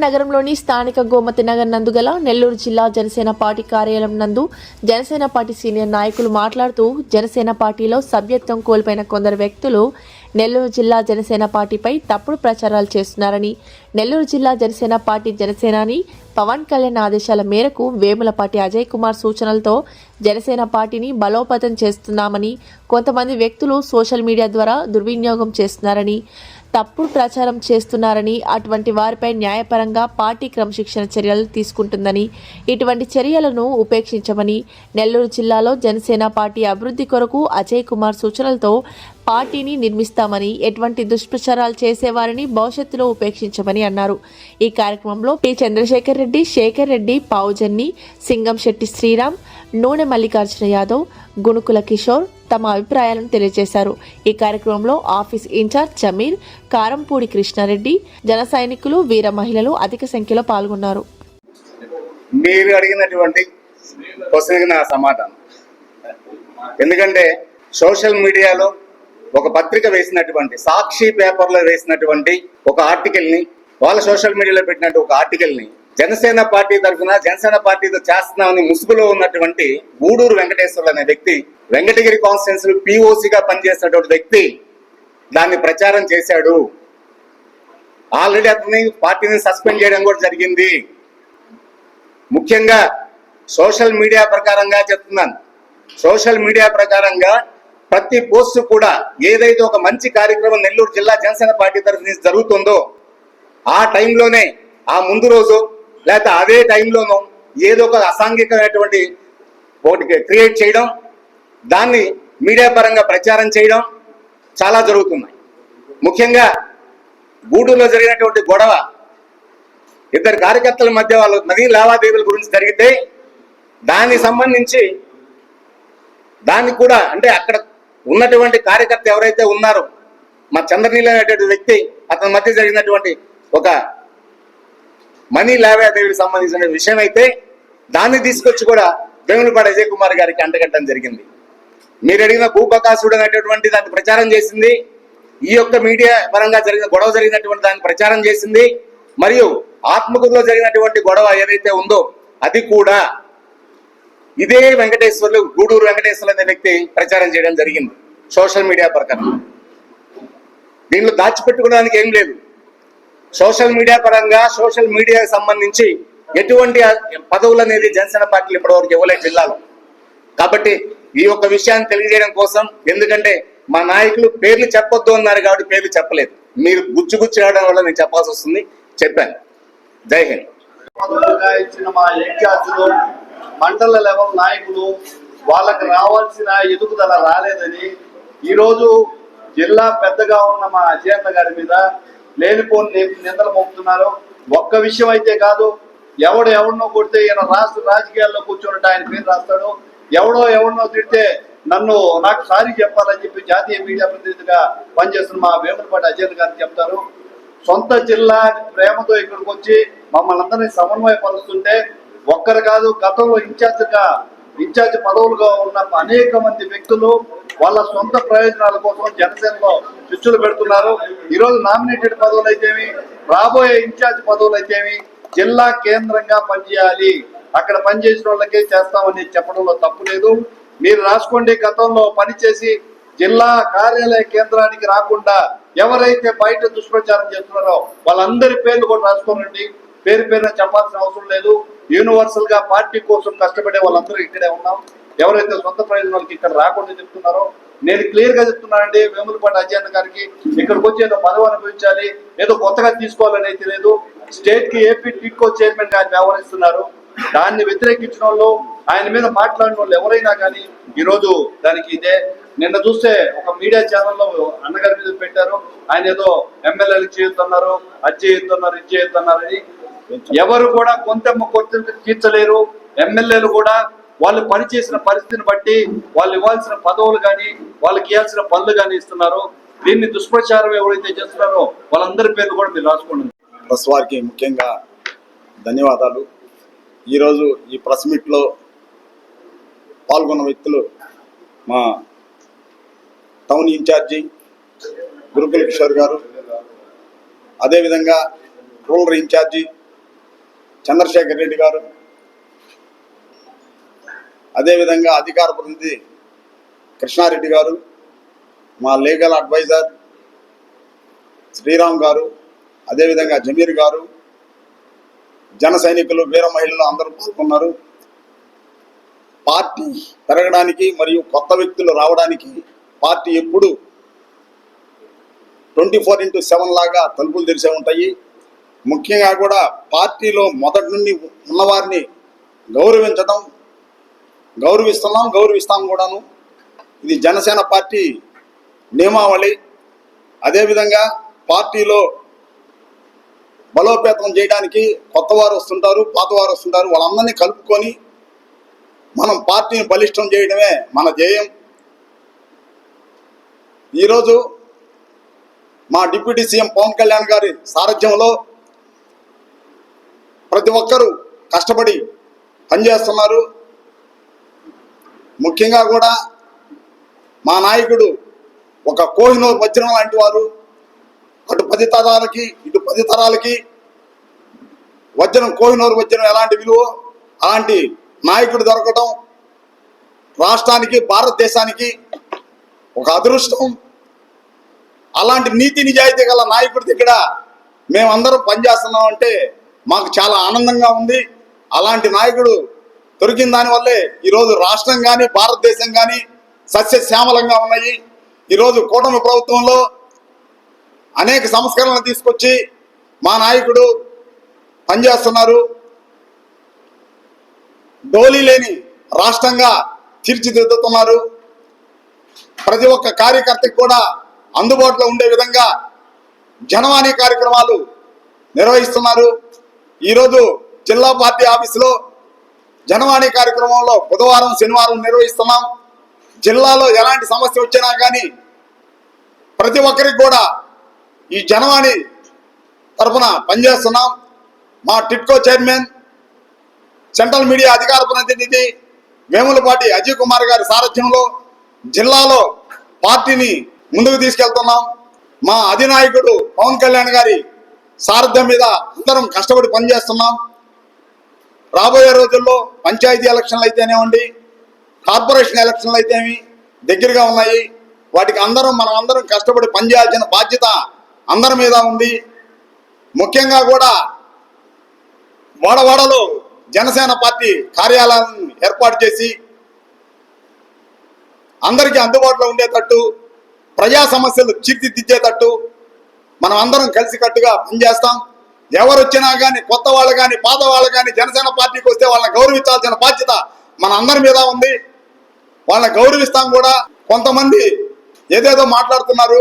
నగరంలోని స్థానిక గోమతి నగర్ నందు గల నెల్లూరు జిల్లా జనసేన పార్టీ కార్యాలయం నందు జనసేన పార్టీ సీనియర్ నాయకులు మాట్లాడుతూ జనసేన పార్టీలో సభ్యత్వం కోల్పోయిన కొందరు వ్యక్తులు నెల్లూరు జిల్లా జనసేన పార్టీపై తప్పుడు ప్రచారాలు చేస్తున్నారని నెల్లూరు జిల్లా జనసేన పార్టీ జనసేనాని పవన్ కళ్యాణ్ ఆదేశాల మేరకు వేములపాటి అజయ్ కుమార్ సూచనలతో జనసేన పార్టీని బలోపేతం చేస్తున్నామని కొంతమంది వ్యక్తులు సోషల్ మీడియా ద్వారా దుర్వినియోగం చేస్తున్నారని తప్పుడు ప్రచారం చేస్తున్నారని అటువంటి వారిపై న్యాయపరంగా పార్టీ క్రమశిక్షణ చర్యలు తీసుకుంటుందని ఇటువంటి చర్యలను ఉపేక్షించమని నెల్లూరు జిల్లాలో జనసేన పార్టీ అభివృద్ధి కొరకు అజయ్ కుమార్ సూచనలతో పార్టీని నిర్మిస్తామని ఎటువంటి దుష్ప్రచారాలు చేసేవారిని భవిష్యత్తులో ఉపేక్షించమని అన్నారు. ఈ కార్యక్రమంలో పి. చంద్రశేఖర్ రెడ్డి శేఖర్ రెడ్డి పావుజన్ని సింగం శెట్టి శ్రీరామ్ నూనె మల్లికార్జున యాదవ్ గుణుకుల కిషోర్ తమ అభిప్రాయాలను తెలియజేశారు. ఈ కార్యక్రమంలో ఆఫీస్ ఇన్ఛార్జ్ జమీర్ కారంపూడి కృష్ణారెడ్డి జన సైనికులు వీర మహిళలు అధిక సంఖ్యలో పాల్గొన్నారు. మీరు అడిగినటువంటి క్వశ్చన్కి నా సమాధానం. ఎందుకంటే సోషల్ మీడియాలో ఒక పత్రిక వేసినటువంటి సాక్షి పేపర్లో వేసినటువంటి ఒక ఆర్టికల్ని వాళ్ళ సోషల్ మీడియాలో పెట్టినట్టు ఒక ఆర్టికల్ని జనసేన పార్టీ తరఫున జనసేన పార్టీతో చేస్తున్నామని ముసుగులో ఉన్నటువంటి గూడూరు వెంకటేశ్వర్లు అనే వ్యక్తి వెంకటగిరి కాన్స్టిట్యున్సీ పిఓసిగా పనిచేసినటువంటి వ్యక్తి దాన్ని ప్రచారం చేశాడు. ఆల్రెడీ అతని పార్టీని సస్పెండ్ చేయడం కూడా జరిగింది. ముఖ్యంగా సోషల్ మీడియా ప్రకారంగా చెప్తున్నాను. సోషల్ మీడియా ప్రకారంగా ప్రతి పోస్ట్ కూడా ఏదైతే ఒక మంచి కార్యక్రమం నెల్లూరు జిల్లా జనసేన పార్టీ తరఫున జరుగుతుందో ఆ టైంలోనే ఆ ముందు రోజు లేకపోతే అదే టైంలోనూ ఏదో ఒక అసాంఘికమైనటువంటి ఒకటి క్రియేట్ చేయడం దాన్ని మీడియా పరంగా ప్రచారం చేయడం చాలా జరుగుతున్నాయి. ముఖ్యంగా గూడూరులో జరిగినటువంటి గొడవ ఇద్దరు కార్యకర్తల మధ్య వాళ్ళు నదీ లావాదేవీల గురించి జరిగితే దానికి సంబంధించి దాన్ని కూడా అంటే అక్కడ ఉన్నటువంటి కార్యకర్త ఎవరైతే ఉన్నారో మా చంద్రనీల అనేటువంటి వ్యక్తి అతని మధ్య జరిగినటువంటి ఒక మనీ లావాదేవీకి సంబంధించిన విషయం అయితే దాన్ని తీసుకొచ్చి కూడా వేములపాటి అజయ్ కుమార్ గారికి అంటగట్టడం జరిగింది. మీరు అడిగిన భూపకాసుడు అనేటటువంటి దాన్ని ప్రచారం చేసింది ఈ యొక్క మీడియా పరంగా జరిగిన గొడవ జరిగినటువంటి దాన్ని ప్రచారం చేసింది మరియు ఆత్మకూరులో జరిగినటువంటి గొడవ ఏదైతే ఉందో అది కూడా ఇదే వెంకటేశ్వర్లు గూడూరు వెంకటేశ్వర్లు అనే వ్యక్తి ప్రచారం చేయడం జరిగింది సోషల్ మీడియా ప్రకారం. దీనిలో దాచిపెట్టుకోవడానికి ఏం లేదు. సోషల్ మీడియా పరంగా సోషల్ మీడియాకి సంబంధించి ఎటువంటి పదవులు అనేది జనసేన పార్టీలు ఇప్పటివరకు ఇవ్వలేదు జిల్లాలో. కాబట్టి ఈ యొక్క విషయాన్ని తెలియజేయడం కోసం ఎందుకంటే మా నాయకులు పేర్లు చెప్పొద్దు అన్నారు కాబట్టి పేర్లు చెప్పలేదు. మీరు గుచ్చు గుచ్చు రావడం వల్ల నేను చెప్పాల్సి వస్తుంది. చెప్పాను. జై హింద్. ఇచ్చిన మా మండల లెవెల్ నాయకులు వాళ్ళకి రావాల్సిన ఎదుగుదల రాలేదని ఈరోజు జిల్లా పెద్దగా ఉన్న మా అజయన్న గారి మీద లేనిపోని నిందలు మోపుతున్నారు ఒక్క విషయం అయితే కాదు ఎవడు ఎవరినో కొడితే ఈయన రాష్ట్ర రాజకీయాల్లో కూర్చున్నట్టు ఆయన పేరు రాస్తాడు. ఎవడో ఎవరినో తిడితే నన్ను నాకు సారీ చెప్పాలని చెప్పి జాతీయ మీడియా ప్రతినిధిగా పనిచేస్తున్న మా వేములపాటి అజయ్ గారిని చెప్తారు. సొంత జిల్లా అని ప్రేమతో ఇక్కడికి వచ్చి మమ్మల్ని అందరినీ సమన్వయపరుస్తుంటే ఒక్కరు కాదు గతంలో ఇన్ఛార్జ్గా ఇన్ఛార్జ్ పదవులుగా ఉన్న అనేక మంది వ్యక్తులు వాళ్ళ సొంత ప్రయోజనాల కోసం జనసేనలో చిచ్చులు పెడుతున్నారు. ఈరోజు నామినేటెడ్ పదవులు అయితేమి రాబోయే ఇన్ఛార్జ్ పదవులు అయితేమి జిల్లా కేంద్రంగా పనిచేయాలి. అక్కడ పనిచేసిన వాళ్ళకే చేస్తామని చెప్పడంలో తప్పు లేదు. మీరు రాసుకోండి గతంలో పనిచేసి జిల్లా కార్యాలయ కేంద్రానికి రాకుండా ఎవరైతే బయట దుష్ప్రచారం చేస్తున్నారో వాళ్ళందరి పేర్లు కూడా రాసుకోనండి. పేరు పేరున చెప్పాల్సిన అవసరం లేదు. యూనివర్సల్గా పార్టీ కోసం కష్టపడే వాళ్ళందరూ ఇక్కడే ఉన్నాం. ఎవరైతే సొంత ప్రయోజనాలకి ఇక్కడ రాకుండా చెప్తున్నారో నేను క్లియర్గా చెప్తున్నానండి. వేములపాటి అజయన్న గారికి ఇక్కడికి వచ్చి ఏదో పదవి అనుభవించాలి ఏదో కొత్తగా తీసుకోవాలని అయితే లేదు స్టేట్కి ఏపీ టిట్కో చైర్మన్గా ఆయన వ్యవహరిస్తున్నారు. దాన్ని వ్యతిరేకించిన వాళ్ళు ఆయన మీద మాట్లాడిన వాళ్ళు ఎవరైనా కానీ ఈరోజు దానికి ఇదే. నిన్న చూస్తే ఒక మీడియా ఛానల్లో అన్నగారి మీద పెట్టారు. ఆయన ఏదో ఎమ్మెల్యేలు చేయొద్దన్నారు అది చేయొద్దన్నారు ఇది చేయొద్దన్నారని ఎవరు కూడా కొంత కొంత తీర్చలేరు. ఎమ్మెల్యేలు కూడా వాళ్ళు పనిచేసిన పరిస్థితిని బట్టి వాళ్ళు ఇవ్వాల్సిన పదవులు కానీ వాళ్ళకి ఇవ్వాల్సిన పనులు కానీ ఇస్తున్నారు. దీన్ని దుష్ప్రచారం ఎవరైతే చేస్తున్నారో వాళ్ళందరి పేర్లు కూడా మీరు రాసుకోండి. ప్రెస్ వారికి ముఖ్యంగా ధన్యవాదాలు. ఈరోజు ఈ ప్రెస్ మీట్లో పాల్గొన్న వ్యక్తులు మా టౌన్ ఇన్ఛార్జి గురుకుల కిషోర్ గారు అదేవిధంగా రూరల్ ఇన్ఛార్జి చంద్రశేఖర్ రెడ్డి గారు. అదేవిధంగా అధికార ప్రతినిధి కృష్ణారెడ్డి గారు మా లీగల్ అడ్వైజర్ శ్రీరామ్ గారు అదేవిధంగా జమీర్ గారు జన సైనికులు వీర మహిళలు అందరూ పాల్గొన్నారు పార్టీ పెరగడానికి మరియు కొత్త వ్యక్తులు రావడానికి పార్టీ ఎప్పుడు ట్వంటీ ఫోర్ ఇంటూ సెవెన్ లాగా తలుపులు తెరిసే ఉంటాయి. ముఖ్యంగా కూడా పార్టీలో మొదటి నుండి ఉన్నవారిని గౌరవించడం గౌరవిస్తున్నాం గౌరవిస్తాం కూడాను. ఇది జనసేన పార్టీ నియమావళి. అదేవిధంగా పార్టీలో బలోపేతం చేయడానికి కొత్త వారు వస్తుంటారు పాత వారు వస్తుంటారు. వాళ్ళందరినీ కలుపుకొని మనం పార్టీని బలిష్టం చేయడమే మన ధ్యేయం. ఈరోజు మా డిప్యూటీ సీఎం పవన్ కళ్యాణ్ గారి సారథ్యంలో ప్రతి ఒక్కరూ కష్టపడి పనిచేస్తున్నారు. ముఖ్యంగా కూడా మా నాయకుడు ఒక కోహినూర్ వజ్రం లాంటి వారు. అటు పది తరాలకి ఇటు పది తరాలకి వజ్రం కోహినూర్ వజ్రం ఎలాంటి విలువ అలాంటి నాయకుడు దొరకటం రాష్ట్రానికి భారతదేశానికి ఒక అదృష్టం. అలాంటి నీతి నిజాయితీ గల నాయకుడి దగ్గర మేమందరం పనిచేస్తున్నాం అంటే మాకు చాలా ఆనందంగా ఉంది. అలాంటి నాయకుడు దొరికిన దానివల్లే ఈరోజు రాష్ట్రం కానీ భారతదేశం కానీ సస్యశ్యామలంగా ఉన్నాయి. ఈరోజు కూటమి ప్రభుత్వంలో అనేక సంస్కరణలు తీసుకొచ్చి మా నాయకుడు పనిచేస్తున్నారు. డోలీ లేని రాష్ట్రంగా తీర్చిదిద్దుతున్నారు. ప్రతి ఒక్క కార్యకర్తకి కూడా అందుబాటులో ఉండే విధంగా జనవాణి కార్యక్రమాలు నిర్వహిస్తున్నారు. ఈరోజు జిల్లా పార్టీ ఆఫీసులో జనవాణి కార్యక్రమంలో బుధవారం శనివారం నిర్వహిస్తున్నాం. జిల్లాలో ఎలాంటి సమస్య వచ్చినా కానీ ప్రతి ఒక్కరికి కూడా ఈ జనవాణి తరఫున పనిచేస్తున్నాం. మా టిట్కో చైర్మన్ సెంట్రల్ మీడియా అధికార ప్రతినిధి వేములపాటి అజయ్ కుమార్ గారి సారథ్యంలో జిల్లాలో పార్టీని ముందుకు తీసుకెళ్తున్నాం. మా అధినాయకుడు పవన్ కళ్యాణ్ గారి సారథ్యం మీద అందరం కష్టపడి పనిచేస్తున్నాం. రాబోయే రోజుల్లో పంచాయతీ ఎలక్షన్లు అయితేనేవ్వండి కార్పొరేషన్ ఎలక్షన్లు అయితేమి దగ్గరగా ఉన్నాయి. వాటికి అందరం మనం అందరం కష్టపడి పనిచేయాల్సిన బాధ్యత అందరి మీద ఉంది. ముఖ్యంగా కూడా వాడవాడలో జనసేన పార్టీ కార్యాలయాలను ఏర్పాటు చేసి అందరికీ అందుబాటులో ఉండేటట్టు ప్రజా సమస్యలు తీర్చిదిద్దేటట్టు మనం అందరం కలిసికట్టుగా పనిచేస్తాం. ఎవరు వచ్చినా కానీ కొత్త వాళ్ళు కానీ పాత వాళ్ళు కానీ జనసేన పార్టీకి వస్తే వాళ్ళని గౌరవించాల్సిన బాధ్యత మన అందరి మీద ఉంది. వాళ్ళని గౌరవిస్తాం కూడా. కొంతమంది ఏదేదో మాట్లాడుతున్నారు.